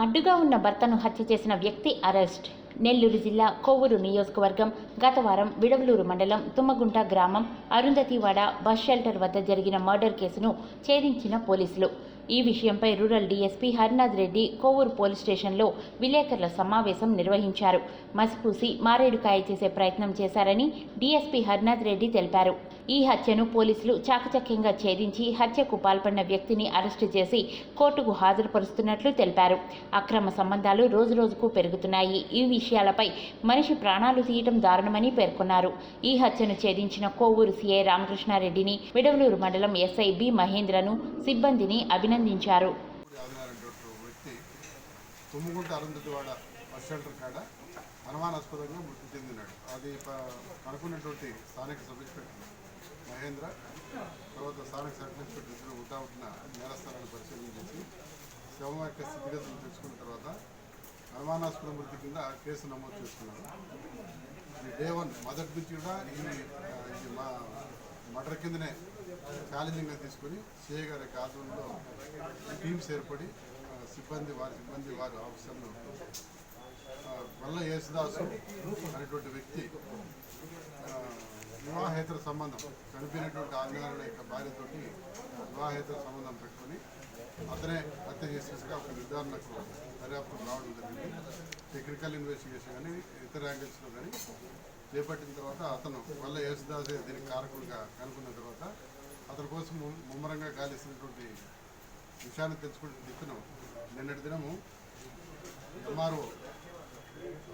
అడ్డుగా ఉన్న భర్తను హత్య చేసిన వ్యక్తి అరెస్ట్. నెల్లూరు జిల్లా కొవ్వూరు నియోజకవర్గం గత వారం విడవలూరు మండలం తుమ్మగుంట గ్రామం అరుంధతివాడ బస్ షెల్టర్ వద్ద జరిగిన మర్డర్ కేసును ఛేదించిన పోలీసులు. ఈ విషయంపై rural DSP Harinath Reddy Kovur police స్టేషన్లో విలేకరుల సమావేశం నిర్వహించారు. మసిపూసి మారేడుకాయ చేసే ప్రయత్నం చేశారని డీఎస్పీ హరినాథ్ రెడ్డి తెలిపారు. ఈ హత్యను పోలీసులు చాకచక్యంగా ఛేదించి హత్యకు పాల్పడిన వ్యక్తిని అరెస్టు చేసి కోర్టుకు హాజరుపరుస్తున్నట్లు తెలిపారు. అక్రమ సంబంధాలు రోజురోజుకు పెరుగుతున్నాయి. ఈ విషయాలపై మనిషి ప్రాణాలు తీయటం దారుణమని పేర్కొన్నారు. ఈ హత్యను ఛేదించిన కోవూరు సీఐ రామకృష్ణారెడ్డిని విడవలూరు మండలం ఎస్ఐ బి మహేంద్రను సిబ్బందిని అభినందించారు. తుమ్ముకుంట అరుంధతివాడ బస్ షెల్టర్ కాడ అనుమానాస్పదంగా మృతి చెందినాడు. అది పడుకున్నటువంటి స్థానిక సబ్ ఇన్స్పెక్టర్. మహేంద్ర తర్వాత స్థానిక సర్పంచ్ ఇన్స్పెక్టర్ ఇద్దరు ఉంటా ఉంటున్న నేరస్థానాన్ని పరిశీలన చేసి శవం యొక్క స్థితిగతులు తెలుసుకున్న తర్వాత అనుమానాస్పద మృతి కింద కేసు నమోదు చేసుకున్నారు. ఇది డే వన్ మొదటి నుంచి కూడా ఈ మా మటర్ కిందనే ఛాలెంజింగ్గా తీసుకొని సిఐ గారి ఆధ్వర్యంలో టీమ్స్ ఏర్పడి సిబ్బంది వారి సిబ్బంది వారి ఆఫీసర్లు వల్ల యేసుదాసు అనేటువంటి వ్యక్తి వివాహేతర సంబంధం చనిపోయినటువంటి ఆంజనేయుల యొక్క భార్యతోటి వివాహేతర సంబంధం పెట్టుకొని అతనే హత్య చేసేసిగా ఒక నిర్ధారణకు దర్యాప్తు రావడం జరిగింది. టెక్నికల్ ఇన్వెస్టిగేషన్ కానీ ఇతర యాంగిల్స్లో కానీ చేపట్టిన తర్వాత అతను మళ్ళీ యేసుదాసే దీనికి కారకుడిగా కనుక్కున్న తర్వాత అతని కోసం ముమ్మరంగా గాలిస్తున్నటువంటి విషయాన్ని తెలుసుకుంటే దిక్కును నిన్నటి దినము ఎంఆర్ఓ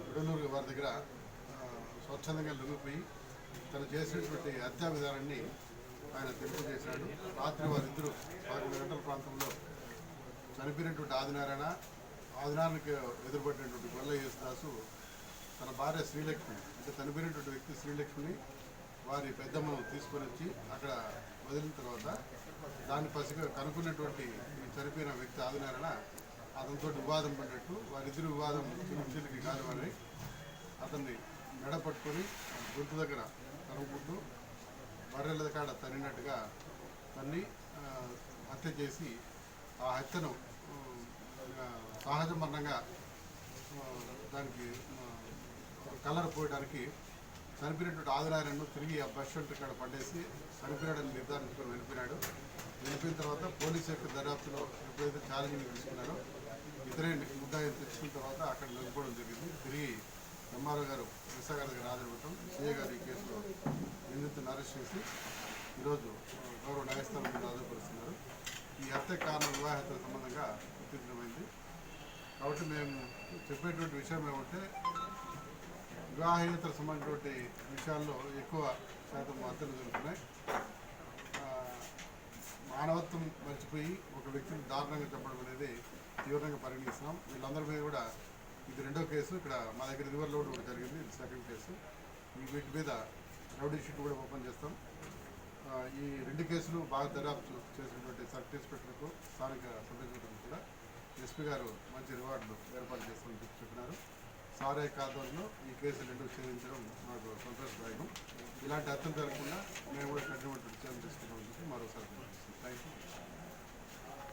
విడలూరు వారి దగ్గర స్వచ్ఛందంగా లొంగిపోయి తను చేసినటువంటి హత్యా విధానాన్ని ఆయన తెలియజేశాడు రాత్రి వారిద్దరూ పదకొండు గంటల ప్రాంతంలో చనిపోయినటువంటి ఆదినారాయణ ఆదినారాయణకి ఎదురుపడినటువంటి గొల్ల యేసుదాసు తన భార్య శ్రీలక్ష్మి అంటే చనిపోయినటువంటి వ్యక్తి శ్రీలక్ష్మిని వారి పెద్దమ్మను తీసుకొని వచ్చి అక్కడ వదిలిన తర్వాత దాన్ని పసిగా కనుక్కున్నటువంటి చనిపోయిన వ్యక్తి ఆదినారాయణ అతనితో వివాదం పడినట్టు వారిద్దరు వివాదం చిన్న చిన్నకి కానివ్వని అతన్ని మెడ పట్టుకొని దగ్గర తరుగుకుంటూ బర్రెల కాడ తరినట్టుగా తన్ని హత్య చేసి ఆ హత్యను సహజ మరణంగా దానికి కలర్ పోయడానికి చనిపోయినటువంటి ఆదినారాయణను తిరిగి ఆ బస్ షెల్టర్ ఇక్కడ పడేసి చనిపోయాడని నిర్ధారించుకొని వెళ్ళిపోయినాడు. వెళ్ళిపోయిన తర్వాత పోలీసు యొక్క దర్యాప్తులో ఎప్పుడైతే ఛాలెంజింగ్ తీసుకున్నారో ఇతరే ముద్దాయి తెచ్చుకున్న తర్వాత అక్కడ నిలబడడం జరిగింది. తిరిగి ఎంఆర్ఓ గారు విశాఖ దగ్గర హాజరుపడటం సిఏ గారు ఈ కేసులో నిందితులను అరెస్ట్ చేసి ఈరోజు గౌరవ న్యాయస్థానం మీద హాజరుపరుస్తున్నారు. ఈ హత్య కారణం వివాహేతర సంబంధంగా ఉత్తీర్ణమైంది కాబట్టి మేము చెప్పేటువంటి విషయం ఏమంటే వివాహేతర సంబంధించినటువంటి విషయాల్లో ఎక్కువ శాతం హత్యలు జరుగుతున్నాయి. మానవత్వం మర్చిపోయి ఒక వ్యక్తిని దారుణంగా చెప్పడం అనేది తీవ్రంగా పరిగణిస్తున్నాం. వీళ్ళందరి మీద కూడా ఇది రెండో కేసు. ఇక్కడ మా దగ్గర రివర్లో కూడా జరిగింది ఇది సెకండ్ కేసు. ఈ వీటి మీద రౌడీ షీట్ కూడా ఓపెన్ చేస్తాం. ఈ రెండు కేసులు బాగా దర్యాప్తు చేసినటువంటి సబ్ ఇన్స్పెక్టర్కు స్థానిక సబ్ ఇన్స్పెక్టర్కు కూడా ఎస్పీ గారు మంచి రివార్డులు ఏర్పాటు చేస్తామని చెప్పి చెప్పినారు. సారే కాదంలో ఈ కేసులు రెండు ఛేదించడం మాకు సంతోషదాయకం. ఇలాంటి అర్థం జరగకుండా మేము కూడా కఠినటువంటి చర్యలు తీసుకుంటామని చెప్పి మరోసారి థ్యాంక్ యూ